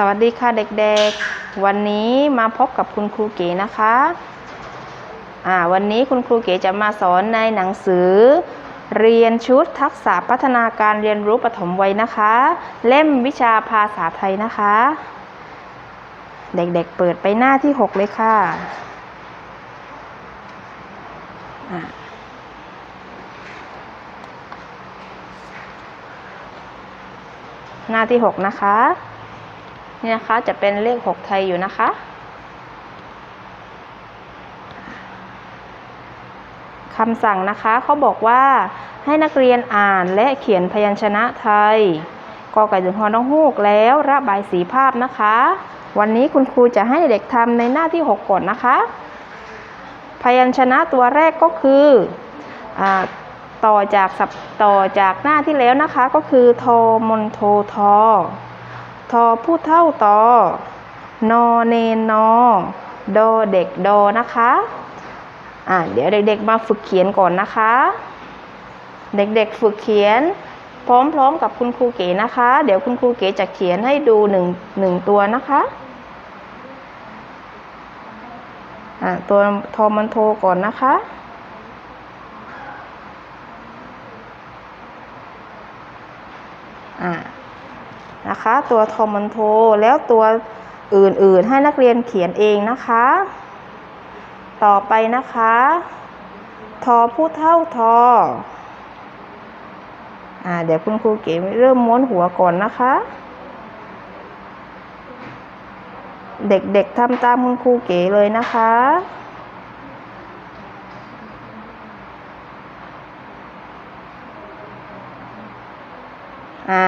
สวัสดีค่ะเด็กๆ วันนี้มาพบกับคุณครูเก๋นะคะอ่าวันนี้คุณครูเก๋จะมาสอนในหนังสือ เรียนชุดทักษะพัฒนาการเรียนรู้ปฐมวัยนะคะ เล่มวิชาภาษาไทยนะคะ เด็กๆเปิดไปหน้าที่ 6 เลยค่ะอ่าหน้าที่ 6 นะคะ นี่นะคะจะเป็นเลข 6 ไทยอยู่นะคะ คำสั่งนะคะเขาบอกว่าให้นักเรียนอ่านและเขียนพยัญชนะไทยกอไก่ถึงฮอน้องฮูกแล้วระบายสีภาพนะคะ วันนี้คุณครูจะให้เด็กทำในหน้าที่ 6 ก่อนนะคะ พยัญชนะตัวแรกก็คืออต่อจากต่อจากหน้าที่แล้วนะคะ ก็คือโทมนโททอ ทอผู้เท่าตอนอเนนอดอเด็กดอนะคะอ่าเดี๋ยวเด็กๆมาฝึกเขียนก่อนนะคะ เด็กๆฝึกเขียน พร้อมๆกับคุณครูเก๋นะคะ เดี๋ยวคุณครูเก๋จะเขียนให้ดูหนึ่งหนึ่งตัวนะคะอ่าตัวทอมันโทก่อนนะคะอ่า นะคะ ตัวทอมันโท แล้วตัวอื่นๆ ให้นักเรียนเขียนเองนะคะ ต่อไปนะคะ ทอผู้เท่าทออ่าเดี๋ยวคุณครูเก๋เริ่มม้วนหัวก่อนนะคะ เด็กๆทำตามคุณครูเก๋เลยนะคะ อ่า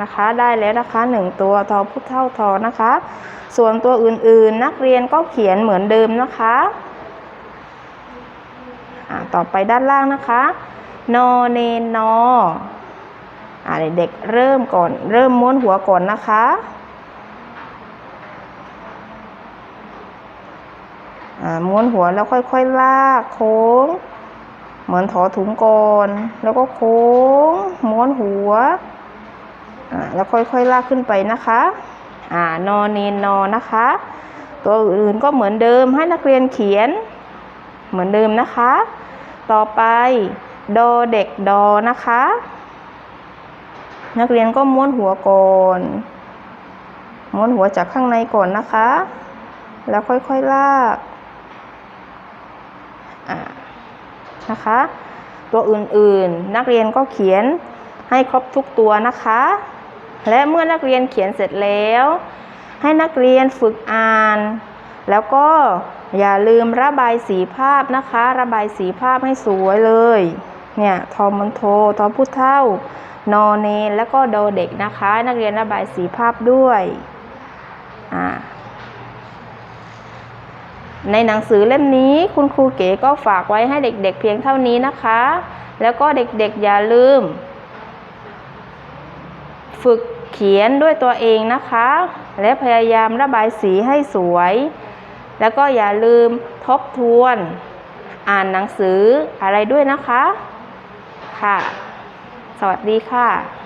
นะคะได้แล้วนะคะหนึ่งตัวทอผู้เท่าทอนะคะ ส่วนตัวอื่นๆนักเรียนก็เขียนเหมือนเดิมนะคะอ่าต่อไปด้านล่างนะคะ นอเนนนออ่าเด็กๆเริ่มก่อนเริ่มม้วนหัวก่อนนะคะอ่าม้วนหัวแล้วค่อยๆลากโค้ง เหมือนถอถุงก่อน แล้วก็โค้ง ม้วนหัว แล้วค่อยๆลากขึ้นไปนะคะอ่านอเนนนอนะคะ ตัวอื่นก็เหมือนเดิมให้นักเรียนเขียน เหมือนเดิมนะคะ ต่อไปดอเด็กดอนะคะ นักเรียนก็ม้วนหัวก่อนม้วนหัวจากข้างในก่อนนะคะ แล้วค่อยๆลากนะคะ ตัวอื่นๆ นักเรียนก็เขียนให้ครบทุกตัวนะคะ และเมื่อนักเรียนเขียนเสร็จแล้ว ให้นักเรียนฝึกอ่าน แล้วก็อย่าลืมระบายสีภาพนะคะ ระบายสีภาพให้สวยเลย เนี่ยทอมันโททอผู้เท่านอนเนนแล้วก็โดเด็กนะคะ นักเรียนระบายสีภาพด้วยอ่าในหนังสือเล่มนี้คุณครูเก๋ก็ฝากไว้ให้เด็กๆเพียงเท่านี้นะคะ แล้วก็เด็กๆอย่าลืม ฝึก เขียนด้วยตัวเองนะคะ และพยายามระบายสีให้สวย แล้วก็อย่าลืมทบทวน อ่านหนังสืออะไรด้วยนะคะ ค่ะ สวัสดีค่ะ